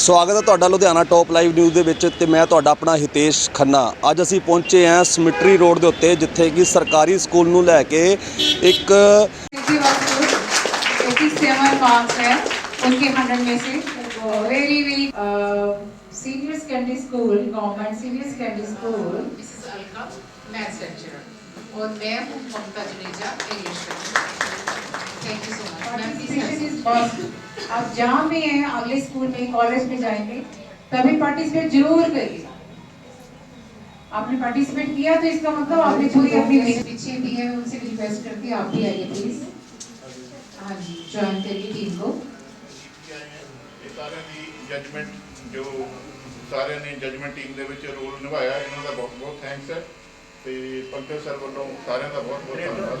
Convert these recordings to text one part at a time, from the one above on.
ਸਵਾਗਤ ਹੈ ਤੁਹਾਡਾ ਲੁਧਿਆਣਾ ਟੌਪ ਲਾਈਵ ਨਿਊਜ਼ ਦੇ ਵਿੱਚ ਤੇ ਮੈਂ ਤੁਹਾਡਾ ਆਪਣਾ ਹਿਤੇਸ਼ ਖੰਨਾ ਅੱਜ ਅਸੀਂ ਪਹੁੰਚੇ ਹਾਂ ਸਮਿਟਰੀ ਰੋਡ ਦੇ ਉੱਤੇ ਜਿੱਥੇ ਕਿ ਸਰਕਾਰੀ ਸਕੂਲ ਨੂੰ ਲੈ ਕੇ ਇੱਕ city vastu eighty seven marks है उनके हंड्रेड में से very very senior secondary school government senior secondary school Mrs Alka maths lecturer और मैं हूँ ममता Taneja English thank you so much ma'am participation is must आप जहाँ भी हैं अगले स्कूल में कॉलेज में जाएंगे तभी पार्टिसिपेट जरूर करिए आपने पार्टिसिपेट किया तो इसका मतलब आपने पूरी अपनी मेरे पीछे भी है उनसे भी रिक्वेस्ट करती हूँ आप भी आइए प्लीज हाँ जी ज्वाइन करिए टीम को ਇਹ ਸਾਰਿਆਂ ਦੀ ਜਜਮੈਂਟ ਜੋ ਸਾਰਿਆਂ ਨੇ ਜਜਮੈਂਟ ਟੀਮ ਦੇ ਵਿੱਚ ਰੋਲ ਨਿਭਾਇਆ ਇਹਨਾਂ ਦਾ ਬਹੁਤ ਬਹੁਤ ਥੈਂਕਸ ਹੈ ਤੇ ਪੰਕਜ ਸਰ ਵੱਲੋਂ ਸਾਰਿਆਂ ਦਾ ਬਹੁਤ ਬਹੁਤ ਧੰਨਵਾਦ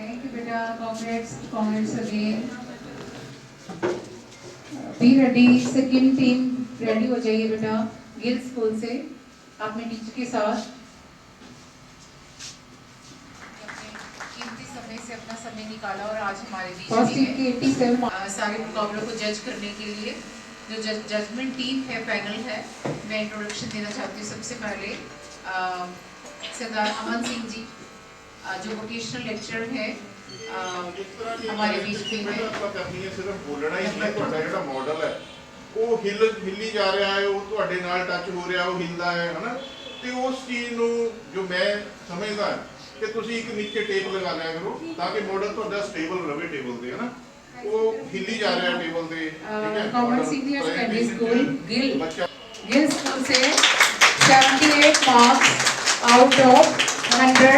थैंक यू बेटा congrats congrats again be ready second team ready हो जाइए बेटा गिल स्कूल से अपने टीचर के साथ. समय से अपना समय निकाला और आज हमारे बीच फ़र्स्ट भी टीम। के 87 सारे मुकाबलों को जज करने के लिए जो जजमेंट टीम है पैनल है मैं इंट्रोडक्शन देना चाहती हूँ सबसे पहले सरदार अमन सिंह जी. जो वोकेशनल लेक्चरर है अ, हमारे बीच में है ਆਪਾਂ ਕਰਨੀ ਹੈ ਸਿਰਫ ਬੋਲਣਾ ਹੀ ਨਹੀਂ ਹੈ ਤੁਹਾਡਾ ਜਿਹੜਾ ਮਾਡਲ ਹੈ ਉਹ ਹਿੱਲ ਹਿੱਲੀ ਜਾ ਰਿਹਾ ਹੈ ਉਹ ਤੁਹਾਡੇ ਨਾਲ ਟੱਚ ਹੋ ਰਿਹਾ ਉਹ ਹਿੱਲਦਾ ਹੈ ਹਨਾ ਤੇ ਉਸ ਚੀਜ਼ ਨੂੰ ਜੋ ਮੈਂ ਸਮਝਦਾ ਕਿ ਤੁਸੀਂ ਇੱਕ ਨੀਚੇ ਟੇਪ ਲਗਾ ਲਿਆ ਕਰੋ ਤਾਂ ਕਿ ਮਾਡਲ ਤੁਹਾਡਾ ਸਟੇਬਲ ਰਵੇ ਟੇਬਲ ਤੇ ਹਨਾ ਉਹ ਹਿੱਲੀ ਜਾ ਰਿਹਾ ਟੇਬਲ ਤੇ ਠੀਕ ਹੈ Common Senior Secondary School, Gill. ਬੱਚਾ गिल स्कूल से 78 marks out of 100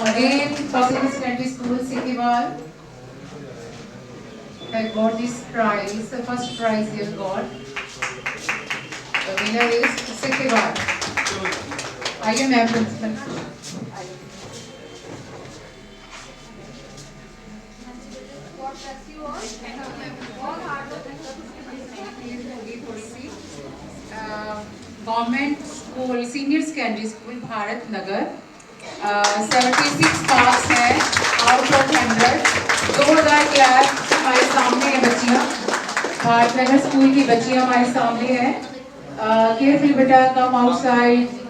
again public secondary school सिटीवाल have got this prize the first prize they have got the winner is Sikiwal आइए ma'am principal government school senior secondary school Bharat Nagar seventy six marks है out of hundred दो हज़ार class हमारे सामने है बच्चियाँ Bharat Nagar school की बच्चियाँ हमारे सामने है केयरफुल बेटा कम आउटसाइड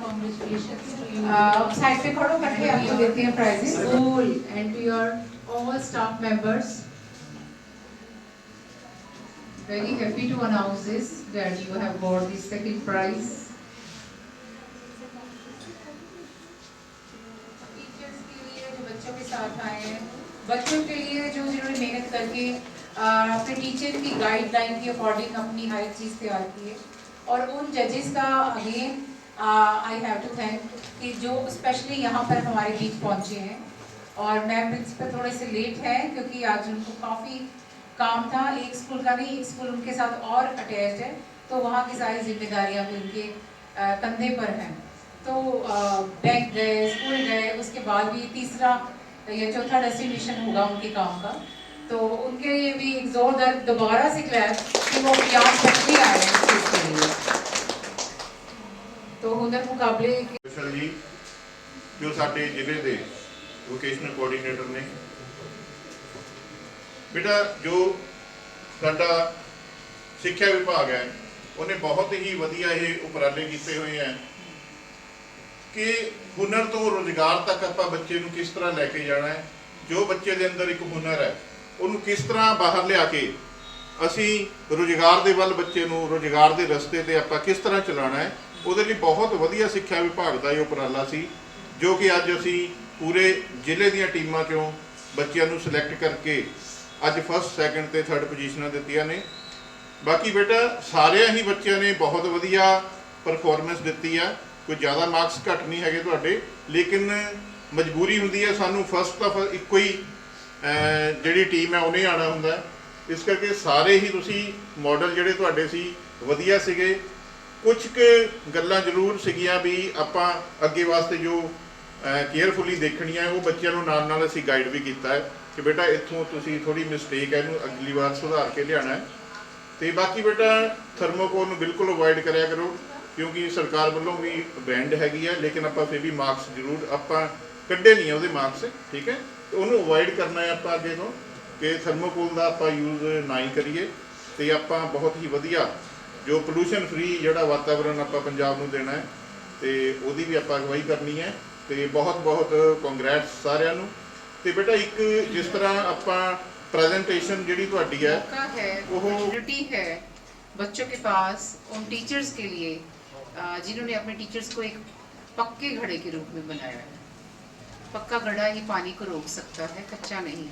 साइड पे खड़ो करके आपको देते हैं prizes school and to your all staff members Very happy to announce this that you have got the second prize. बच्चों के साथ आए हैं। बच्चों के लिए जो जिन्होंने मेहनत करके अपने टीचर की गाइडलाइन के अकॉर्डिंग अपनी हर चीज़ तैयार की है। और उन जजेस का again I have to thank कि जो स्पेशली यहाँ पर हमारे बीच पहुँचे हैं। और मैम प्रिंसिपल थोड़े से लेट है क्योंकि आज उनको काफ़ी काम था। एक स्कूल का नहीं, एक स्कूल उनके साथ और अटैच है। तो वहाँ की सारी जिम्मेदारियाँ भी उनके कंधे पर हैं। तो बैंक गए स्कूल गए, उसके बाद भी तीसरा या चौथा डेस्टिनेशन होगा उनके काम का तो उनके लिए भी एक जोरदार दोबारा से क्लैप कि वो प्रयास करके आए हैं इस चीज़ के लिए तो हुनर मुकाबले के ਕੌਸ਼ਲ ਜੀ ਜੋ ਸਾਡੇ ਜ਼ਿਲ੍ਹੇ ਦੇ ਵੋਕੇਸ਼ਨਲ ਕੋਆਰਡੀਨੇਟਰ ਨੇ ਬੇਟਾ ਜੋ ਸਾਡਾ ਸਿੱਖਿਆ ਵਿਭਾਗ ਹੈ ਉਹਨੇ ਬਹੁਤ ਹੀ ਵਧੀਆ ਇਹ ਉਪਰਾਲੇ ਕੀਤੇ ਹੋਏ ਹੈ ਕਿ ਹੁਨਰ ਤੋਂ ਰੋਜ਼ਗਾਰ ਤੱਕ ਆਪਾਂ ਬੱਚੇ ਨੂੰ ਕਿਸ ਤਰ੍ਹਾਂ ਲੈ ਕੇ ਜਾਣਾ ਹੈ? ਜੋ ਬੱਚੇ ਦੇ ਅੰਦਰ ਇੱਕ ਹੁਨਰ ਹੈ, ਉਹਨੂੰ ਕਿਸ ਤਰ੍ਹਾਂ ਬਾਹਰ ਲਿਆ ਕੇ ਅਸੀਂ ਰੋਜ਼ਗਾਰ ਦੇ ਵੱਲ ਬੱਚੇ ਨੂੰ, ਰੋਜ਼ਗਾਰ ਦੇ ਰਸਤੇ ਤੇ ਆਪਾਂ ਕਿਸ ਤਰ੍ਹਾਂ ਚਲਾਉਣਾ ਹੈ? ਉਹਦੇ ਲਈ ਬਹੁਤ ਵਧੀਆ ਸਿੱਖਿਆ ਵਿਭਾਗ ਦਾ ਇਹ ਉਪਰਾਲਾ ਸੀ, ਜੋ ਕਿ ਅੱਜ ਅਸੀਂ ਪੂਰੇ ਜ਼ਿਲ੍ਹੇ ਦੀਆਂ ਟੀਮਾਂ ਚੋਂ ਬੱਚਿਆਂ ਨੂੰ ਸਿਲੈਕਟ ਕਰਕੇ ਅੱਜ ਫਸਟ ਸੈਕੰਡ ਤੇ ਥਰਡ ਪੋਜੀਸ਼ਨਾਂ ਦਿੱਤੀਆਂ ਨੇ। ਬਾਕੀ ਬੇਟਾ, ਸਾਰਿਆਂ ਹੀ ਬੱਚਿਆਂ ਨੇ ਬਹੁਤ ਵਧੀਆ ਪਰਫਾਰਮੈਂਸ ਦਿੱਤੀ ਆ। ਕੋਈ ਜ਼ਿਆਦਾ ਮਾਰਕਸ ਘੱਟ ਨਹੀਂ ਹੈਗੇ ਤੁਹਾਡੇ ਲੇਕਿਨ ਮਜਬੂਰੀ ਹੁੰਦੀ ਹੈ ਸਾਨੂੰ ਫਸਟ ਤਾਂ ਇੱਕੋ ਹੀ ਜਿਹੜੀ ਟੀਮ ਹੈ ਉਹਨੇ ਆਣਾ ਹੁੰਦਾ ਇਸ ਕਰਕੇ ਸਾਰੇ ਹੀ ਤੁਸੀਂ ਮਾਡਲ ਜਿਹੜੇ ਤੁਹਾਡੇ ਸੀ ਵਧੀਆ ਸੀਗੇ। ਕੁਝ ਕੁ ਗੱਲਾਂ ਜ਼ਰੂਰ ਸੀਗੀਆਂ ਵੀ ਆਪਾਂ ਅੱਗੇ ਵਾਸਤੇ ਜੋ ਕੇਅਰਫੁਲੀ ਦੇਖਣੀਆਂ ਹੈ, ਉਹ ਬੱਚਿਆਂ ਨੂੰ ਨਾਲ ਨਾਲ ਅਸੀਂ ਗਾਈਡ ਵੀ ਕੀਤਾ ਹੈ ਕਿ ਬੇਟਾ ਇੱਥੋਂ ਤੁਸੀਂ ਥੋੜੀ ਮਿਸਟੇਕ ਹੈ ਇਹਨੂੰ ਅਗਲੀ ਵਾਰ ਸੁਧਾਰ ਕੇ ਲਿਆਣਾ ਹੈ। ਤੇ ਬਾਕੀ ਬੇਟਾ ਥਰਮੋਕੋਲ ਨੂੰ ਬਿਲਕੁਲ ਅਵੋਇਡ ਕਰਿਆ ਕਰੋ। ਕਿਉਂਕਿ ਸਰਕਾਰ ਵੱਲੋਂ ਵੀ ਬੈਂਡ ਹੈਗੀ ਹੈ ਲੇਕਿਨ ਆਪਾਂ ਫਿਰ ਵੀ ਮਾਰਕਸ ਜ਼ਰੂਰ ਆਪਾਂ ਕੱਢੇ ਨਹੀਂ ਆ ਉਹਦੇ ਮਾਰਕਸ ਠੀਕ ਹੈ ਤੇ ਉਹਨੂੰ ਅਵੋਇਡ ਕਰਨਾ ਹੈ ਆਪਾਂ ਅੱਗੇ ਤੋਂ ਕਿ ਥਰਮੋਕੋਲ ਦਾ ਆਪਾਂ ਯੂਜ਼ ਨਾ ਹੀ ਕਰੀਏ ਤੇ ਆਪਾਂ ਬਹੁਤ ਹੀ ਵਧੀਆ ਜੋ ਪੋਲੂਸ਼ਨ ਫ੍ਰੀ ਜਿਹੜਾ ਵਾਤਾਵਰਣ ਆਪਾਂ ਪੰਜਾਬ ਨੂੰ ਦੇਣਾ ਹੈ ਤੇ ਉਹਦੀ ਵੀ ਆਪਾਂ ਅਗਵਾਈ ਕਰਨੀ ਹੈ ਤੇ ਬਹੁਤ ਬਹੁਤ ਕੰਗ੍ਰੈਟਸ ਸਾਰਿਆਂ ਨੂੰ ਤੇ ਬੇਟਾ ਇੱਕ ਜਿਸ ਤਰ੍ਹਾਂ ਆਪਾਂ ਪ੍ਰੈਜੈਂਟੇਸ਼ਨ ਜਿਹੜੀ ਤੁਹਾਡੀ ਹੈ मौका है ओहो। अपॉर्चुनिटी है बच्चों के पास उन टीचर्स के लिए अ, जिन्होंने अपने टीचर्स को एक पक्के घड़े के रूप में बनाया है। पक्का घड़ा ही पानी को रोक सकता है, कच्चा नहीं।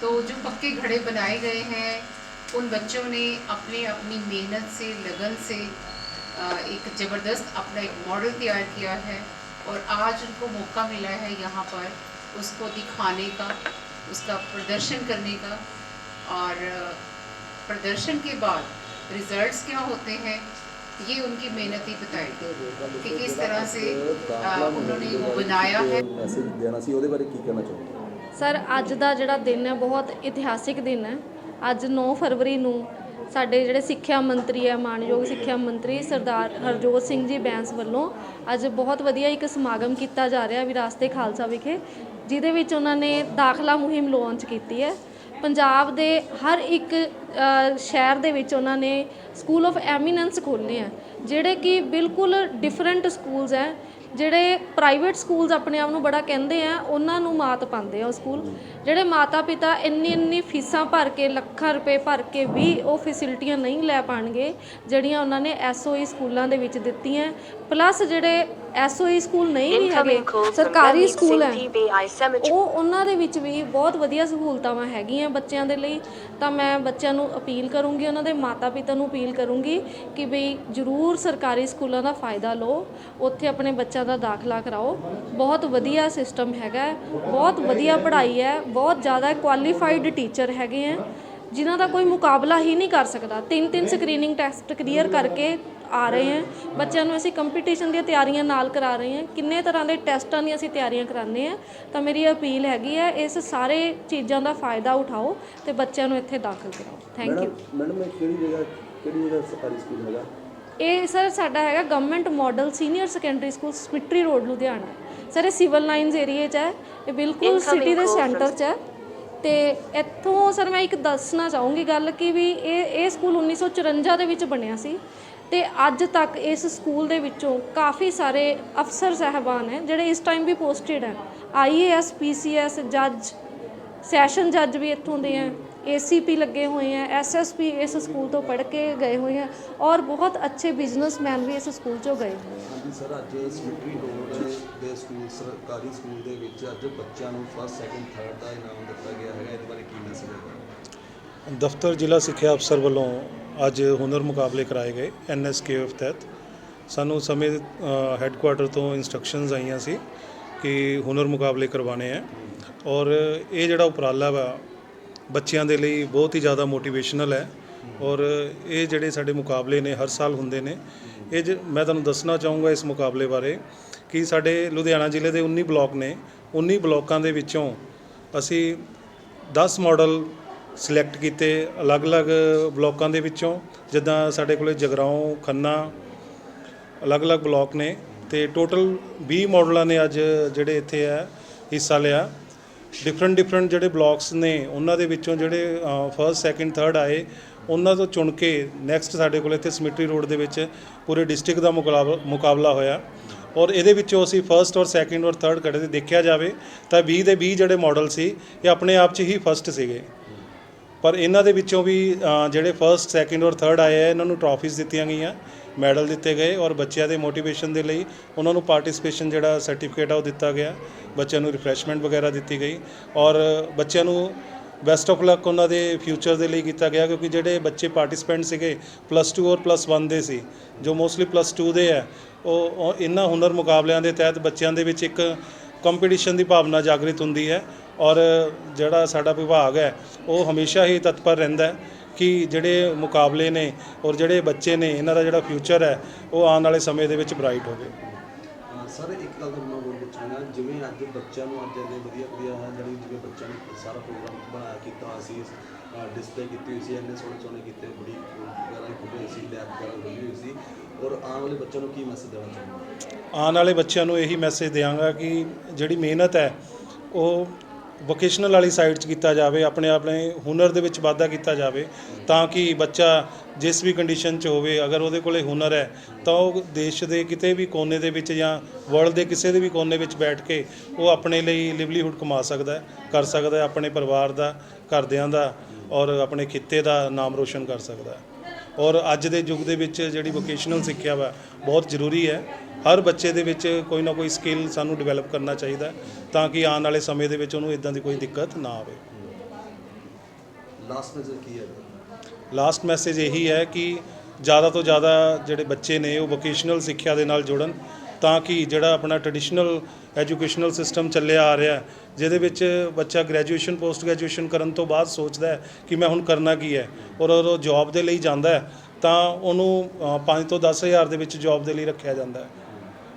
तो जो पक्के घड़े बनाए गए हैं, उन बच्चों ने अपने अपनी मेहनत से, लगन से एक ज़बरदस्त अपना एक मॉडल तैयार किया है और आज उनको मौका मिला है यहाँ पर उसको दिखाने का, उसका प्रदर्शन करने का और प्रदर्शन के बाद रिजल्ट्स क्या होते हैं ये उनकी मेहनत ही बताएगी कि किस तरह से अ, उन्होंने वो बनाया है ਮੈਸੇਜ ਦੇਣਾ ਸੀ ਉਹਦੇ ਬਾਰੇ ਕੀ ਕਹਿਣਾ ਚਾਹੁੰਦੇ ਸਰ ਅੱਜ ਦਾ ਜਿਹੜਾ ਦਿਨ ਹੈ ਬਹੁਤ ਇਤਿਹਾਸਿਕ ਦਿਨ ਹੈ ਅੱਜ 9 ਫਰਵਰੀ ਨੂੰ ਸਾਡੇ ਜਿਹੜੇ ਸਿੱਖਿਆ ਮੰਤਰੀ ਹੈ ਮਾਨਯੋਗ ਸਿੱਖਿਆ ਮੰਤਰੀ ਸਰਦਾਰ ਹਰਜੋਤ ਸਿੰਘ ਜੀ ਬੈਂਸ ਵੱਲੋਂ ਅੱਜ ਬਹੁਤ ਵਧੀਆ ਇੱਕ ਸਮਾਗਮ ਕੀਤਾ ਜਾ ਰਿਹਾ ਵਿਰਾਸਤੇ ਖਾਲਸਾ ਵਿਖੇ ਜਿਹਦੇ ਵਿੱਚ ਉਹਨਾਂ ਨੇ ਦਾਖਲਾ ਮੁਹਿੰਮ ਲਾਂਚ ਕੀਤੀ ਹੈ ਪੰਜਾਬ ਦੇ ਹਰ ਇੱਕ ਸ਼ਹਿਰ ਦੇ ਵਿੱਚ ਉਹਨਾਂ ਨੇ ਸਕੂਲ ਆਫ ਐਮੀਨੈਂਸ ਖੋਲ੍ਹੇ ਆ, ਜਿਹੜੇ ਕਿ ਬਿਲਕੁਲ ਡਿਫਰੈਂਟ ਸਕੂਲਸ ਹੈ ਜਿਹੜੇ ਪ੍ਰਾਈਵੇਟ ਸਕੂਲਸ ਆਪਣੇ ਆਪ ਨੂੰ ਬੜਾ ਕਹਿੰਦੇ ਆ, ਉਹਨਾਂ ਨੂੰ ਮਾਤ ਪਾਉਂਦੇ ਆ ਉਹ ਸਕੂਲ ਜਿਹੜੇ ਮਾਤਾ ਪਿਤਾ ਇੰਨੀ ਇੰਨੀ ਫੀਸਾਂ ਭਰ ਕੇ, ਲੱਖਾਂ ਰੁਪਏ ਭਰ ਕੇ ਵੀ ਉਹ ਫੈਸਿਲਿਟੀਆਂ ਨਹੀਂ ਲੈ ਪਾਣਗੇ ਜਿਹੜੀਆਂ ਉਹਨਾਂ ਨੇ ਐਸਓਈ ਸਕੂਲਾਂ ਦੇ ਵਿੱਚ ਦਿੱਤੀਆਂ। ਪਲੱਸ ਜਿਹੜੇ ਐਸਓਈ ਸਕੂਲ ਨਹੀਂ ਵੀ ਹੈਗੇ ਸਰਕਾਰੀ ਸਕੂਲ ਹੈ. ਉਹ ਉਹਨਾਂ ਦੇ ਵਿੱਚ ਵੀ ਬਹੁਤ ਵਧੀਆ ਸਹੂਲਤਾਵਾਂ ਹੈਗੀਆਂ ਬੱਚਿਆਂ ਦੇ ਲਈ। ਤਾਂ ਮੈਂ ਬੱਚਿਆਂ ਨੂੰ ਅਪੀਲ ਕਰੂੰਗੀ ਉਹਨਾਂ ਦੇ ਮਾਤਾ-ਪਿਤਾ ਨੂੰ ਅਪੀਲ ਕਰੂੰਗੀ ਕਿ ਬਈ ਜਰੂਰ ਸਰਕਾਰੀ ਸਕੂਲਾਂ ਦਾ ਫਾਇਦਾ ਲਓ ਉੱਥੇ ਆਪਣੇ ਬੱਚਿਆਂ ਦਾ ਦਾਖਲਾ ਕਰਾਓ। ਬਹੁਤ ਵਧੀਆ ਸਿਸਟਮ ਹੈਗਾ ਬਹੁਤ ਵਧੀਆ ਪੜ੍ਹਾਈ ਹੈ ਬਹੁਤ ਜ਼ਿਆਦਾ ਕੁਆਲੀਫਾਈਡ ਟੀਚਰ ਹੈਗੇ ਆ ਜਿਨ੍ਹਾਂ ਦਾ ਕੋਈ ਮੁਕਾਬਲਾ ਹੀ ਨਹੀਂ ਕਰ ਸਕਦਾ। ਤਿੰਨ ਤਿੰਨ ਸਕਰੀਨਿੰਗ ਟੈਸਟ ਕਲੀਅਰ ਕਰਕੇ ਆ ਰਹੇ ਹਾਂ। ਬੱਚਿਆਂ ਨੂੰ ਅਸੀਂ ਕੰਪੀਟੀਸ਼ਨ ਦੀਆਂ ਤਿਆਰੀਆਂ ਨਾਲ ਕਰਾ ਰਹੇ ਹਾਂ। ਕਿੰਨੇ ਤਰ੍ਹਾਂ ਦੇ ਟੈਸਟਾਂ ਦੀਆਂ ਅਸੀਂ ਤਿਆਰੀਆਂ ਕਰਾਉਂਦੇ ਹਾਂ ਤਾਂ ਮੇਰੀ ਅਪੀਲ ਹੈਗੀ ਹੈ ਇਸ ਸਾਰੇ ਚੀਜ਼ਾਂ ਦਾ ਫਾਇਦਾ ਉਠਾਓ ਤੇ ਬੱਚਿਆਂ ਨੂੰ ਇੱਥੇ ਦਾਖਲ ਕਰਾਓ। ਥੈਂਕ ਯੂ ਮੈਡਮ ਇਹ ਕਿਹੜੀ ਜਗ੍ਹਾ ਕਿਹੜੀ ਜਗ੍ਹਾ ਸਰਕਾਰੀ ਸਕੂਲ ਹੈਗਾ? ਇਹ ਸਰ ਸਾਡਾ ਹੈਗਾ government model senior secondary school cemetery road Ludhiana. Sir ਇਹ ਸਿਵਲ ਲਾਈਨਸ ਏਰੀਆ 'ਚ ਹੈ। ਇਹ ਬਿਲਕੁਲ ਸਿਟੀ ਦੇ ਸੈਂਟਰ 'ਚ ਹੈ। ਤੇ ਇੱਥੋਂ ਸਰ ਮੈਂ ਇੱਕ ਦੱਸਣਾ ਚਾਹੂੰਗੀ ਗੱਲ ਕਿ ਵੀ ਇਹ ਇਹ ਸਕੂਲ 1954 ਦੇ ਵਿੱਚ ਬਣਿਆ ਸੀ। ਤੇ ਅੱਜ ਤੱਕ ਇਸ ਸਕੂਲ ਦੇ ਵਿੱਚੋਂ ਕਾਫੀ ਸਾਰੇ ਅਫਸਰ ਸਹਿਬਾਨ ਹੈ ਜਿਹੜੇ ਇਸ ਟਾਈਮ ਵੀ ਪੋਸਟਡ ਹੈ। ਆਈਏਐਸ ਪੀਸੀਐਸ ਜੱਜ ਸੈਸ਼ਨ ਜੱਜ ਵੀ ਇੱਥੋਂ ਦੇ ਆ ਏਸੀਪੀ ਲੱਗੇ ਹੋਏ ਆ ਐਸਐਸਪੀ ਇਸ ਸਕੂਲ ਤੋਂ ਪੜ੍ਹ ਕੇ ਗਏ ਹੋਏ ਆ ਔਰ ਬਹੁਤ ਅੱਛੇ ਬਿਜ਼ਨਸਮੈਨ ਵੀ ਇਸ ਸਕੂਲ ਚੋਂ ਗਏ ਹੋਏ ਆ ਹਾਂਜੀ ਸਰ ਅੱਜ ਸਮਿਟਰੀ ਰੋਡ ਦੇ ਸਕੂਲ ਸਰਕਾਰੀ ਸਕੂਲ ਦੇ ਵਿੱਚ ਅੱਜ ਬੱਚਿਆਂ ਨੂੰ ਫਸਟ ਸੈਕਿੰਡ ਥਰਡ ਦਾ ਇਨਾਮ ਦਿੱਤਾ ਗਿਆ ਹੈਗਾ ਇਹਦੇ ਬਾਰੇ ਕੀ ਮੈਸੇਜ ਹੈ? ਦਫ਼ਤਰ ਜ਼ਿਲ੍ਹਾ ਸਿੱਖਿਆ ਅਫਸਰ ਵੱਲੋਂ ਅੱਜ ਹੁਨਰ ਮੁਕਾਬਲੇ ਕਰਾਏ ਗਏ ਐਨਐਸਕੇਐਫ ਤਹਿਤ। ਸਾਨੂੰ ਸਮੇਂ ਹੈੱਡਕੁਆਟਰ ਤੋਂ ਇਨਸਟਰਕਸ਼ਨਸ ਆਈਆਂ ਸੀ ਕਿ ਹੁਨਰ ਮੁਕਾਬਲੇ ਕਰਵਾਉਣੇ ਆ। ਔਰ ਇਹ ਜਿਹੜਾ ਉਪਰਾਲਾ ਵਾ, ਬੱਚਿਆਂ ਦੇ ਲਈ ਬਹੁਤ ਹੀ ਜ਼ਿਆਦਾ ਮੋਟੀਵੇਸ਼ਨਲ ਹੈ। ਔਰ ਇਹ ਜਿਹੜੇ ਸਾਡੇ ਮੁਕਾਬਲੇ ਨੇ, ਹਰ ਸਾਲ ਹੁੰਦੇ ਨੇ, ਇਹ ਜ- ਮੈਂ ਤੁਹਾਨੂੰ ਦੱਸਣਾ ਚਾਹੂੰਗਾ ਇਸ ਮੁਕਾਬਲੇ ਬਾਰੇ ਕਿ ਸਾਡੇ ਲੁਧਿਆਣਾ ਜ਼ਿਲ੍ਹੇ ਦੇ 19 ਬਲਾਕ ਨੇ। 19 ਬਲਾਕਾਂ ਦੇ ਵਿੱਚੋਂ ਅਸੀਂ 10 ਮਾਡਲ ਸਿਲੈਕਟ ਕੀਤੇ ਅਲੱਗ-ਅਲੱਗ ਬਲਾਕਾਂ ਦੇ ਵਿੱਚੋਂ, ਜਿੱਦਾਂ ਸਾਡੇ ਕੋਲੇ ਜਗਰਾਓਂ ਖੰਨਾ, ਅਲੱਗ-ਅਲੱਗ ਬਲਾਕ ਨੇ ਤੇ ਟੋਟਲ 20 ਮਾਡਲਾਂ ਨੇ ਅੱਜ ਜਿਹੜੇ ਇੱਥੇ ਆ, ਹਿੱਸਾ ਲਿਆ। ਡਿਫਰੈਂਟ ਡਿਫਰੈਂਟ ਜਿਹੜੇ ਬਲਾਕਸ ਨੇ, ਉਹਨਾਂ ਦੇ ਵਿੱਚੋਂ ਜਿਹੜੇ ਫਰਸਟ ਸੈਕਿੰਡ ਥਰਡ ਆਏ, ਉਹਨਾਂ ਤੋਂ ਚੁਣ ਕੇ ਨੈਕਸਟ ਸਾਡੇ ਕੋਲ ਇੱਥੇ ਸਮਿਟਰੀ ਰੋਡ ਦੇ ਵਿੱਚ ਪੂਰੇ ਡਿਸਟ੍ਰਿਕਟ ਦਾ ਮੁਕਾਬਲਾ ਮੁਕਾਬਲਾ ਹੋਇਆ। ਔਰ ਇਹਦੇ ਵਿੱਚੋਂ ਅਸੀਂ ਫਰਸਟ ਔਰ ਸੈਕਿੰਡ ਔਰ ਥਰਡ ਕੱਢੇ ਦੇਖਿਆ ਜਾਵੇ, ਤਾਂ 20 ਦੇ 20 ਜਿਹੜੇ ਮਾਡਲ ਸੀ, ਇਹ ਆਪਣੇ ਆਪ 'ਚ ਹੀ ਫਸਟ ਸੀਗੇ। ਪਰ ਇਹਨਾਂ ਦੇ ਵਿੱਚੋਂ ਵੀ ਜਿਹੜੇ ਫਰਸਟ ਸੈਕਿੰਡ ਔਰ ਥਰਡ ਆਏ ਆ, ਇਹਨਾਂ ਨੂੰ ਟਰਾਫੀਜ਼ ਦਿੱਤੀਆਂ ਗਈਆਂ ਮੈਡਲ ਦਿੱਤੇ ਗਏ ਔਰ ਬੱਚਿਆਂ ਦੇ ਮੋਟੀਵੇਸ਼ਨ ਦੇ ਲਈ ਉਹਨਾਂ ਨੂੰ ਪਾਰਟਿਸਿਪੇਸ਼ਨ ਜਿਹੜਾ ਸਰਟੀਫਿਕੇਟ ਆ ਉਹ ਦਿੱਤਾ ਗਿਆ। ਬੱਚਿਆਂ ਨੂੰ ਰਿਫਰੈਸ਼ਮੈਂਟ ਵਗੈਰਾ ਦਿੱਤੀ ਗਈ ਔਰ ਬੱਚਿਆਂ ਨੂੰ ਬੈਸਟ ਆਫ ਲੱਕ ਉਹਨਾਂ ਦੇ ਫਿਊਚਰ ਦੇ ਲਈ ਕੀਤਾ ਗਿਆ ਕਿਉਂਕਿ ਜਿਹੜੇ ਬੱਚੇ ਪਾਰਟਿਸਿਪੈਂਟ ਸੀਗੇ ਪਲੱਸ 2 ਔਰ ਪਲੱਸ 1 ਦੇ ਸੀ, ਜੋ ਮੋਸਟਲੀ ਪਲੱਸ 2 ਦੇ ਆ, ਉਹ ਇਹਨਾਂ ਹੁਨਰ ਮੁਕਾਬਲਿਆਂ ਦੇ ਤਹਿਤ ਬੱਚਿਆਂ ਦੇ ਵਿੱਚ ਇੱਕ ਕੰਪੀਟੀਸ਼ਨ ਦੀ ਭਾਵਨਾ ਜਾਗਰਿਤ ਹੁੰਦੀ ਹੈ ਔਰ ਜਿਹੜਾ ਸਾਡਾ ਵਿਭਾਗ ਹੈ ਉਹ ਹਮੇਸ਼ਾ ਹੀ ਤਤਪਰ ਰਹਿੰਦਾ ਹੈ ਕਿ ਜਿਹੜੇ ਮੁਕਾਬਲੇ ਨੇ ਔਰ ਜਿਹੜੇ ਬੱਚੇ ਨੇ ਇਹਨਾਂ ਦਾ ਜਿਹੜਾ ਫਿਊਚਰ ਹੈ ਉਹ ਆਉਣ ਵਾਲੇ ਸਮੇਂ ਦੇ ਵਿੱਚ ਬ੍ਰਾਈਟ ਹੋਵੇ। ਸਰ ਇੱਕ ਗੱਲ ਤੁਹਾਨੂੰ ਮੈਂ ਹੋਰ ਪੁੱਛਾਂਗਾ ਜਿਵੇਂ ਅੱਜ ਬੱਚਿਆਂ ਨੂੰ ਅੱਜ ਇੰਨੇ ਵਧੀਆ ਵਧੀਆ ਜਿਹੜੀ ਜਿਵੇਂ ਬੱਚਿਆਂ ਨੇ ਸਾਰਾ ਪ੍ਰੋਗਰਾਮ ਬਣਾਇਆ ਕੀਤਾ ਹੋਇਆ ਸੀ ਡਿਸਪਲੇ ਕੀਤੀ ਹੋਈ ਸੀ ਇੰਨੇ ਸੋਹਣੇ ਸੋਹਣੇ ਕੀਤੇ ਬੜੀ ਵਗੈਰਾ ਹੋਈ ਸੀ ਲੈਬ ਵਗੈਰਾ ਖੁੱਲੀ ਹੋਈ ਸੀ ਔਰ ਆਉਣ ਵਾਲੇ ਬੱਚਿਆਂ ਨੂੰ ਕੀ ਮੈਸੇਜ ਦੇਣਾ ਚਾਹੁੰਦੇ ਆਉਣ ਵਾਲੇ ਬੱਚਿਆਂ ਨੂੰ ਇਹੀ ਮੈਸੇਜ ਦਿਆਂਗਾ ਕਿ ਜਿਹੜੀ ਮਿਹਨਤ ਹੈ ਉਹ ਵੋਕੇਸ਼ਨਲ ਵਾਲੀ ਸਾਈਡ 'ਚ ਕੀਤਾ ਜਾਵੇ, ਆਪਣੇ ਆਪਣੇ ਹੁਨਰ ਦੇ ਵਿੱਚ ਵਾਧਾ ਕੀਤਾ ਜਾਵੇ, ਤਾਂ ਕਿ ਬੱਚਾ ਜਿਸ ਵੀ ਕੰਡੀਸ਼ਨ 'ਚ ਹੋਵੇ, ਅਗਰ ਉਹਦੇ ਕੋਲੇ ਹੁਨਰ ਹੈ, ਤਾਂ ਉਹ ਦੇਸ਼ ਦੇ ਕਿਤੇ ਵੀ ਕੋਨੇ ਦੇ ਵਿੱਚ ਜਾਂ ਵਰਲਡ ਦੇ ਕਿਸੇ ਦੇ ਵੀ ਕੋਨੇ ਵਿੱਚ ਬੈਠ ਕੇ ਉਹ ਆਪਣੇ ਲਈ ਲਿਵਲੀਹੁੱਡ ਕਮਾ ਸਕਦਾ ਹੈ, ਕਰ ਸਕਦਾ ਹੈ, ਆਪਣੇ ਪਰਿਵਾਰ ਦਾ, ਘਰਦਿਆਂ ਦਾ ਔਰ ਆਪਣੇ ਖਿੱਤੇ ਦਾ ਨਾਮ ਰੋਸ਼ਨ ਕਰ ਸਕਦਾ ਹੈ। ਔਰ ਅੱਜ ਦੇ ਯੁੱਗ ਦੇ ਵਿੱਚ ਜਿਹੜੀ ਵੋਕੇਸ਼ਨਲ ਸਿੱਖਿਆ ਵਾ ਬਹੁਤ ਜ਼ਰੂਰੀ ਹੈ। ਹਰ ਬੱਚੇ ਦੇ ਵਿੱਚ ਕੋਈ ਨਾ ਕੋਈ ਸਕਿੱਲ ਸਾਨੂੰ ਡਿਵੈਲਪ ਕਰਨਾ ਚਾਹੀਦਾ ਤਾਂ ਕਿ ਆਉਣ ਵਾਲੇ ਸਮੇਂ ਦੇ ਵਿੱਚ ਉਹਨੂੰ ਇਦਾਂ ਦੀ ਕੋਈ ਦਿੱਕਤ ਨਾ ਆਵੇ। ਲਾਸਟ ਮੈਸੇਜ ਕੀ ਹੈ? ਲਾਸਟ ਮੈਸੇਜ ਇਹੀ ਹੈ ਕਿ ਜ਼ਿਆਦਾ ਤੋਂ ਜ਼ਿਆਦਾ ਜਿਹੜੇ ਬੱਚੇ ਨੇ ਉਹ ਵੋਕੇਸ਼ਨਲ ਸਿੱਖਿਆ ਦੇ ਨਾਲ ਜੁੜਨ। ਤਾਂ ਕਿ ਜਿਹੜਾ ਆਪਣਾ ਟ੍ਰੈਡੀਸ਼ਨਲ ਐਜੂਕੇਸ਼ਨਲ ਸਿਸਟਮ ਚੱਲਿਆ ਆ ਰਿਹਾ ਜਿਹਦੇ ਵਿੱਚ ਬੱਚਾ ਗ੍ਰੈਜੂਏਸ਼ਨ ਪੋਸਟ ਗ੍ਰੈਜੂਏਸ਼ਨ ਕਰਨ ਤੋਂ ਬਾਅਦ ਸੋਚਦਾ ਹੈ ਕਿ ਮੈਂ ਹੁਣ ਕਰਨਾ ਕੀ ਹੈ ਔਰ ਉਹ ਜੌਬ ਦੇ ਲਈ ਜਾਂਦਾ ਹੈ, ਤਾਂ ਉਹਨੂੰ 5 ਤੋਂ 10000 ਦੇ ਵਿੱਚ ਜੌਬ ਦੇ ਲਈ ਰੱਖਿਆ ਜਾਂਦਾ ਹੈ।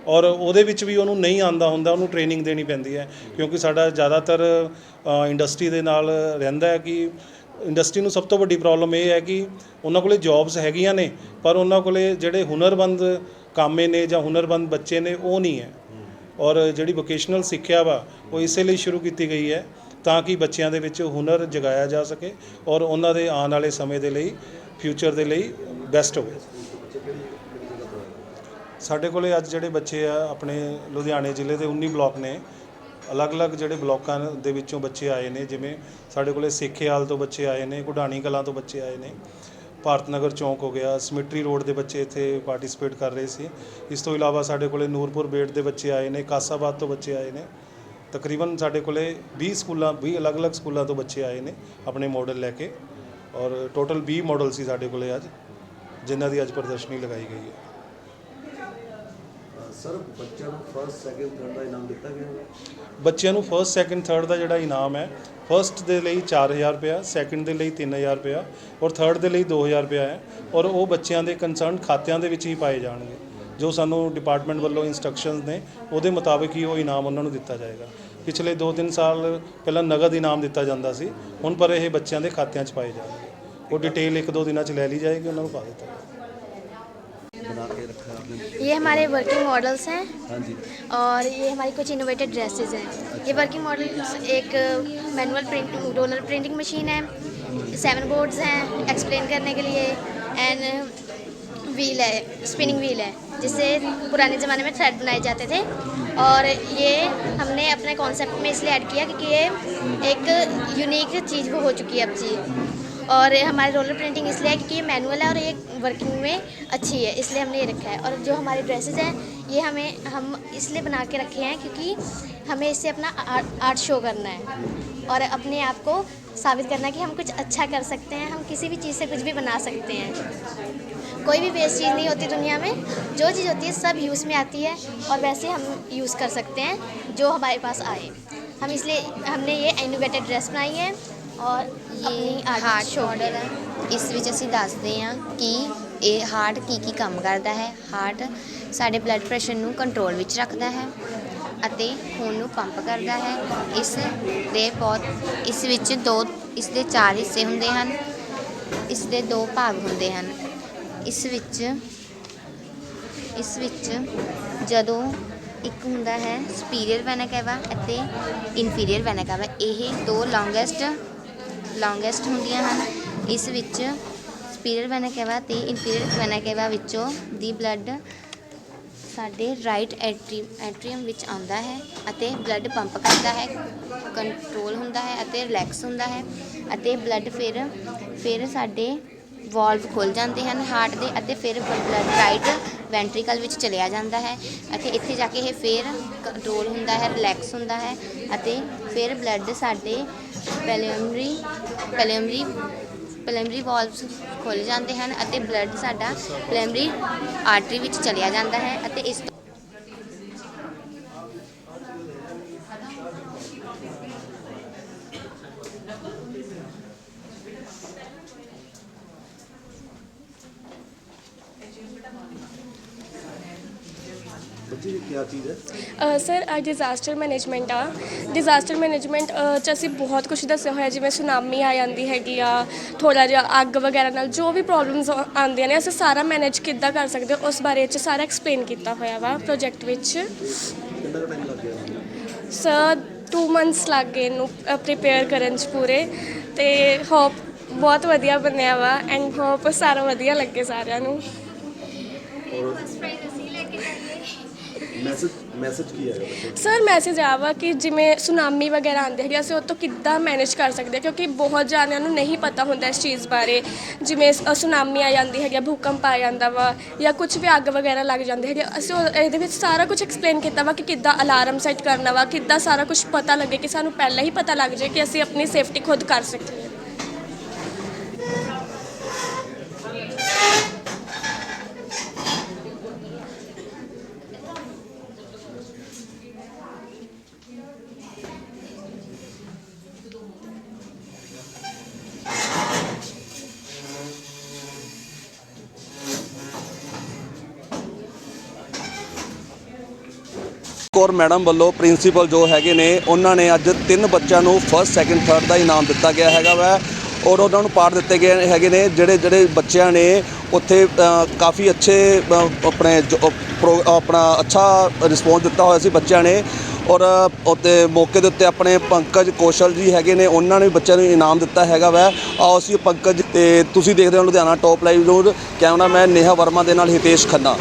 ਔਰ ਉਹਦੇ ਵਿੱਚ ਵੀ ਉਹਨੂੰ ਨਹੀਂ ਆਂਦਾ ਹੁੰਦਾ, ਉਹਨੂੰ ਟ੍ਰੇਨਿੰਗ ਦੇਣੀ ਪੈਂਦੀ ਹੈ, ਕਿਉਂਕਿ ਸਾਡਾ ਜ਼ਿਆਦਾਤਰ ਇੰਡਸਟਰੀ ਦੇ ਨਾਲ ਰਹਿੰਦਾ ਹੈ ਕਿ ਇੰਡਸਟਰੀ ਨੂੰ ਸਭ ਤੋਂ ਵੱਡੀ ਪ੍ਰੋਬਲਮ ਇਹ ਹੈ ਕਿ ਉਹਨਾਂ ਕੋਲੇ ਜੌਬਸ ਹੈਗੀਆਂ ਨੇ, ਪਰ ਉਹਨਾਂ ਕੋਲੇ ਜਿਹੜੇ ਹੁਨਰਬੰਦ ਕਾਮੇ ਨੇ ਜਾਂ ਹੁਨਰਬੰਦ ਬੱਚੇ ਨੇ, ਉਹ ਨਹੀਂ ਹੈ। ਔਰ ਜਿਹੜੀ ਵੋਕੇਸ਼ਨਲ ਸਿੱਖਿਆ ਵਾ, ਉਹ ਇਸੇ ਲਈ ਸ਼ੁਰੂ ਕੀਤੀ ਗਈ ਹੈ ਤਾਂ ਕਿ ਬੱਚਿਆਂ ਦੇ ਵਿੱਚ ਹੁਨਰ ਜਗਾਇਆ ਜਾ ਸਕੇ ਔਰ ਉਹਨਾਂ ਦੇ ਆਉਣ ਵਾਲੇ ਸਮੇਂ ਦੇ ਲਈ ਫਿਊਚਰ ਦੇ ਲਈ ਬੈਸਟ ਹੋਵੇ। ਸਾਡੇ ਕੋਲੇ ਅੱਜ ਜਿਹੜੇ ਬੱਚੇ ਆ, ਆਪਣੇ ਲੁਧਿਆਣੇ ਜ਼ਿਲ੍ਹੇ ਦੇ 19 ਬਲਾਕ ਨੇ। ਅਲੱਗ-ਅਲੱਗ ਜਿਹੜੇ ਬਲਾਕਾਂ ਦੇ ਵਿੱਚੋਂ ਬੱਚੇ ਆਏ ਨੇ, ਜਿਵੇਂ ਸਾਡੇ ਕੋਲੇ ਸੇਖੇਵਾਲ ਤੋਂ ਬੱਚੇ ਆਏ ਨੇ ਗੁਡਾਣੀ ਕਲਾਂ ਤੋਂ ਬੱਚੇ ਆਏ ਨੇ। ਭਾਰਤ ਨਗਰ ਚੌਂਕ ਹੋ ਗਿਆ ਸਮਿਟਰੀ ਰੋਡ ਦੇ ਬੱਚੇ ਇੱਥੇ ਪਾਰਟੀਸਪੇਟ ਕਰ ਰਹੇ ਸੀ। ਇਸ ਤੋਂ ਇਲਾਵਾ ਸਾਡੇ ਕੋਲੇ ਨੂਰਪੁਰ ਬੇਟ ਦੇ ਬੱਚੇ ਆਏ ਨੇ, ਕਾਸਾਬਾਦ ਤੋਂ ਬੱਚੇ ਆਏ ਨੇ। ਤਕਰੀਬਨ ਸਾਡੇ ਕੋਲੇ 20 ਸਕੂਲਾਂ 20 ਅਲੱਗ-ਅਲੱਗ ਸਕੂਲਾਂ ਤੋਂ ਬੱਚੇ ਆਏ ਨੇ ਆਪਣੇ ਮਾਡਲ ਲੈ ਕੇ। ਔਰ ਟੋਟਲ 20 ਮਾਡਲ ਸੀ ਸਾਡੇ ਕੋਲੇ ਅੱਜ, ਜਿਨ੍ਹਾਂ ਦੀ ਅੱਜ ਪ੍ਰਦਰਸ਼ਨੀ ਲਗਾਈ ਗਈ ਹੈ। ਸਰ ਬੱਚਿਆਂ ਨੂੰ ਫਰਸਟ ਸੈਕਿੰਡ ਥਰਡ ਦਾ ਇਨਾਮ ਦਿੱਤਾ ਗਿਆ ਬੱਚਿਆਂ ਨੂੰ ਫਰਸਟ ਸੈਕਿੰਡ ਥਰਡ ਦਾ ਜਿਹੜਾ ਇਨਾਮ ਹੈ ਫਰਸਟ ਦੇ ਲਈ 4000 ਰੁਪਇਆ ਸੈਕਿੰਡ ਦੇ ਲਈ 3000 ਰੁਪਇਆ ਔਰ ਥਰਡ ਦੇ ਲਈ 2000 ਰੁਪਇਆ ਹੈ ਔਰ ਉਹ ਬੱਚਿਆਂ ਦੇ ਕੰਸਰਨ ਖਾਤਿਆਂ ਦੇ ਵਿੱਚ ਹੀ ਪਾਏ ਜਾਣਗੇ, ਜੋ ਸਾਨੂੰ ਡਿਪਾਰਟਮੈਂਟ ਵੱਲੋਂ ਇਨਸਟਰਕਸ਼ਨਸ ਨੇ, ਉਹਦੇ ਮੁਤਾਬਕ ਹੀ ਉਹ ਇਨਾਮ ਉਹਨਾਂ ਨੂੰ ਦਿੱਤਾ ਜਾਏਗਾ। ਪਿਛਲੇ 2-3 ਸਾਲ ਪਹਿਲਾਂ ਨਗਦ ਇਨਾਮ ਦਿੱਤਾ ਜਾਂਦਾ ਸੀ, ਹੁਣ ਪਰ ਇਹ ਬੱਚਿਆਂ ਦੇ ਖਾਤਿਆਂ 'ਚ ਪਾਏ ਜਾਣਗੇ। ਉਹ ਡਿਟੇਲ ਇੱਕ ਦੋ ਦਿਨਾਂ 'ਚ ਲੈ ਲਈ ਜਾਏਗੀ, ਉਹਨਾਂ ਨੂੰ ਪਾ ਦਿੱਤਾ ये हमारे वर्किंग मॉडल्स हैं। और ये हमारी कुछ इनोवेटेड ड्रेसेस हैं। ये वर्किंग मॉडल्स एक manual printing roller printing machine है। सेवन बोर्ड्स हैं एक्सप्लेन करने के लिए। एंड व्हील है स्पिनिंग व्हील है जिससे पुराने ज़माने में थ्रेड बनाए जाते थे। और ये हमने अपने कॉन्सेप्ट में इसलिए ऐड किया क्योंकि ये एक यूनिक चीज़ वो हो चुकी है अब जी। और हमारी रोलर प्रिंटिंग इसलिए है क्योंकि ये मैनुअल है और ये वर्किंग में अच्छी है, इसलिए हमने ये रखा है। और जो हमारे ड्रेसेस हैं, ये हमें, हम इसलिए बना के रखे हैं क्योंकि हमें इससे अपना आर्ट आर्ट शो करना है। और अपने आप को साबित करना है कि हम कुछ अच्छा कर सकते हैं, हम किसी भी चीज़ से कुछ भी बना सकते हैं। कोई भी वेस्ट चीज़ नहीं होती दुनिया में, जो चीज़ होती है सब यूज़ में आती है और वैसे हम यूज़ कर सकते हैं, जो हमारे पास आए। हम इसलिए, हमने ये इनोवेटेड ड्रेस बनाई है। ਔਰ ਇਹ ਹਾਰਟ ਸ਼ੋਲਡਰ ਹੈ। ਇਸ ਵਿੱਚ ਅਸੀਂ ਦੱਸਦੇ ਹਾਂ ਕਿ ਇਹ ਹਾਰਟ ਕੀ ਕੀ ਕੰਮ ਕਰਦਾ ਹੈ। ਹਾਰਟ ਸਾਡੇ ਬਲੱਡ ਪ੍ਰੈਸ਼ਰ ਨੂੰ ਕੰਟਰੋਲ ਵਿੱਚ ਰੱਖਦਾ ਹੈ ਅਤੇ ਖੂਨ ਨੂੰ ਪੰਪ ਕਰਦਾ ਹੈ। ਇਸ ਦੇ ਬਹੁਤ ਇਸ ਵਿੱਚ ਦੋ ਇਸ ਦੇ ਚਾਰ ਹਿੱਸੇ ਹੁੰਦੇ ਹਨ। ਇਸ ਦੇ ਦੋ ਭਾਗ ਹੁੰਦੇ ਹਨ। ਇਸ ਵਿੱਚ ਇਸ ਵਿੱਚ ਜਦੋਂ ਇੱਕ ਹੁੰਦਾ ਹੈ ਸੁਪੀਰੀਅਰ ਵੈਨਾ ਕੈਵਾ ਅਤੇ ਇਨਫੀਰੀਅਰ ਵੈਨਾ ਕੈਵਾ ਇਹ ਦੋ ਲੌਂਗੈਸਟ ਲੌਂਗੈਸਟ ਹੁੰਦੀਆਂ ਹਨ। ਇਸ ਵਿੱਚ ਸੁਪੀਰੀਅਰ ਵੈਨਾ ਕੈਵਾ ਤੇ ਇਨਫੀਰੀਅਰ ਵੈਨਾ ਵਿੱਚੋਂ ਦੀ ਬਲੱਡ ਸਾਡੇ ਰਾਈਟ ਐਟਰੀ ਐਟਰੀਅਮ ਵਿੱਚ ਆਉਂਦਾ ਹੈ ਅਤੇ ਬਲੱਡ ਪੰਪ ਕਰਦਾ ਹੈ ਕੰਟਰੋਲ ਹੁੰਦਾ ਹੈ ਅਤੇ ਰਿਲੈਕਸ ਹੁੰਦਾ ਹੈ ਅਤੇ ਬਲੱਡ ਫਿਰ ਫਿਰ ਸਾਡੇ ਵਾਲਵ ਖੁੱਲ ਜਾਂਦੇ ਹਨ ਹਾਰਟ ਦੇ ਅਤੇ ਫਿਰ ਬਲੱਡ ਰਾਈਟ ਵੈਂਟਰੀਕਲ ਵਿੱਚ ਚਲਿਆ ਜਾਂਦਾ ਹੈ ਅਤੇ ਇੱਥੇ ਜਾ ਕੇ ਇਹ ਫਿਰ ਕੰਟਰੋਲ ਹੁੰਦਾ ਹੈ ਰਿਲੈਕਸ ਹੁੰਦਾ ਹੈ ਅਤੇ ਫਿਰ ਬਲੱਡ ਸਾਡੇ ਪੈਲਿਮਰੀ ਪੈਲਿਮਰੀ ਪੈਲਿਮਰੀ ਵਾਲਵਸ ਖੁੱਲ ਜਾਂਦੇ ਹਨ ਅਤੇ ਬਲੱਡ ਸਾਡਾ ਪੈਲਿਮਰੀ ਆਰਟਰੀ ਵਿੱਚ ਚਲਿਆ ਜਾਂਦਾ ਹੈ ਅਤੇ ਇਸ ਤੋਂ ਬੱਚੇ ਇਹ ਕੀ ਚੀਜ਼ ਹੈ ਸਰ ਆ ਡਿਜ਼ਾਸਟਰ ਮੈਨੇਜਮੈਂਟ ਆ। ਡਿਜ਼ਾਸਟਰ ਮੈਨੇਜਮੈਂਟ ਚ ਅਸੀਂ ਬਹੁਤ ਕੁਝ ਦੱਸਿਆ ਹੋਇਆ, ਜਿਵੇਂ ਸੁਨਾਮੀ ਆ ਜਾਂਦੀ ਹੈਗੀ ਆ ਥੋੜਾ ਜਿਹਾ ਅੱਗ ਵਗੈਰਾ ਨਾਲ ਜੋ ਵੀ ਪ੍ਰੋਬਲਮਸ ਆਉਂਦੀਆਂ ਨੇ, ਅਸੀਂ ਸਾਰਾ ਮੈਨੇਜ ਕਿੱਦਾਂ ਕਰ ਸਕਦੇ ਉਸ ਬਾਰੇ ਚ ਸਾਰਾ ਐਕਸਪਲੇਨ ਕੀਤਾ ਹੋਇਆ ਵਾ ਪ੍ਰੋਜੈਕਟ ਵਿੱਚ। ਕਿੰਨਾ ਟਾਈਮ ਲੱਗ ਗਿਆ ਸਰ 2 ਮੰਥਸ ਲੱਗ ਗਏ ਇਹਨੂੰ ਪ੍ਰਿਪੇਅਰ ਕਰਨ ਚ ਪੂਰੇ। ਤੇ ਹੋਪ ਬਹੁਤ ਵਧੀਆ ਬਣਿਆ ਵਾ ਐਂਡ ਹੋਪ ਸਾਰਾ ਵਧੀਆ ਲੱਗੇ ਸਾਰਿਆਂ ਨੂੰ। ਮੈਸੇਜ ਮੈਸੇਜ ਕੀ ਹੈਗਾ ਬੱਚੇ ਸਰ ਮੈਸੇਜ ਆ ਵਾ ਕਿ ਜਿਵੇਂ ਸੁਨਾਮੀ ਵਗੈਰਾ ਆਉਂਦੇ ਹੈਗੇ ਅਸੀਂ ਉਹ ਤੋਂ ਕਿੱਦਾਂ ਮੈਨੇਜ ਕਰ ਸਕਦੇ ਹਾਂ ਕਿਉਂਕਿ ਬਹੁਤ ਜਾਣਿਆਂ ਨੂੰ ਨਹੀਂ ਪਤਾ ਹੁੰਦਾ ਇਸ ਚੀਜ਼ ਬਾਰੇ। ਜਿਵੇਂ ਸ- ਸੁਨਾਮੀ ਆ ਜਾਂਦੀ ਹੈਗੀ ਆ, ਭੂਕੰਪ ਆ ਜਾਂਦਾ ਵਾ ਜਾਂ ਕੁਝ ਵੀ ਅੱਗ ਵਗੈਰਾ ਲੱਗ ਜਾਂਦੀ ਹੈਗੀ ਅਸੀਂ ਉਹ- ਇਹਦੇ ਵਿੱਚ ਸਾਰਾ ਕੁਝ ਐਕਸਪਲੇਨ ਕੀਤਾ ਵਾ ਕਿ ਕਿੱਦਾਂ ਅਲਾਰਮ ਸੈੱਟ ਕਰਨਾ ਵਾ ਕਿੱਦਾਂ ਸਾਰਾ ਕੁਝ ਪਤਾ ਲੱਗੇ ਕਿ ਸਾਨੂੰ ਪਹਿਲਾਂ ਹੀ ਪਤਾ ਲੱਗ ਜਾਏ ਕਿ ਅਸੀਂ ਆਪਣੀ ਸੇਫਟੀ ਖੁਦ ਕਰ ਸਕੀਏ ਕੌਰ ਮੈਡਮ ਵੱਲੋਂ ਪ੍ਰਿੰਸੀਪਲ ਜੋ ਹੈਗੇ ਨੇ, ਉਹਨਾਂ ਨੇ ਅੱਜ ਤਿੰਨ ਬੱਚਿਆਂ ਨੂੰ ਫਸਟ ਸੈਕੰਡ ਥਰਡ ਦਾ ਇਨਾਮ ਦਿੱਤਾ ਗਿਆ ਹੈਗਾ ਵਾ। ਔਰ ਉਹਨਾਂ ਨੂੰ ਪਾਠ ਦਿੱਤੇ ਗਏ ਹੈਗੇ ਨੇ, ਜਿਹੜੇ ਜਿਹੜੇ ਬੱਚਿਆਂ ਨੇ ਉੱਥੇ ਕਾਫੀ ਅੱਛੇ ਆਪਣੇ ਜੋ- ਪ੍ਰੋ- ਆਪਣਾ ਅੱਛਾ ਰਿਸਪੌਂਸ ਦਿੱਤਾ ਹੋਇਆ ਸੀ ਬੱਚਿਆਂ ਨੇ। ਔਰ ਉੱਤੇ ਮੌਕੇ ਦੇ ਉੱਤੇ ਆਪਣੇ ਪੰਕਜ ਕੌਸ਼ਲ ਜੀ ਹੈਗੇ ਨੇ, ਉਹਨਾਂ ਨੇ ਬੱਚਿਆਂ ਨੂੰ ਇਨਾਮ ਦਿੱਤਾ ਹੈਗਾ ਵੈ। ਆਓ ਅਸੀਂ ਪੰਕਜ, ਤੇ ਤੁਸੀਂ ਦੇਖ ਰਹੇ ਹੋ Ludhiana top live news cameraman Neha Verma ਦੇ ਨਾਲ ਹਿਤੇਸ਼ ਖੰਨਾ।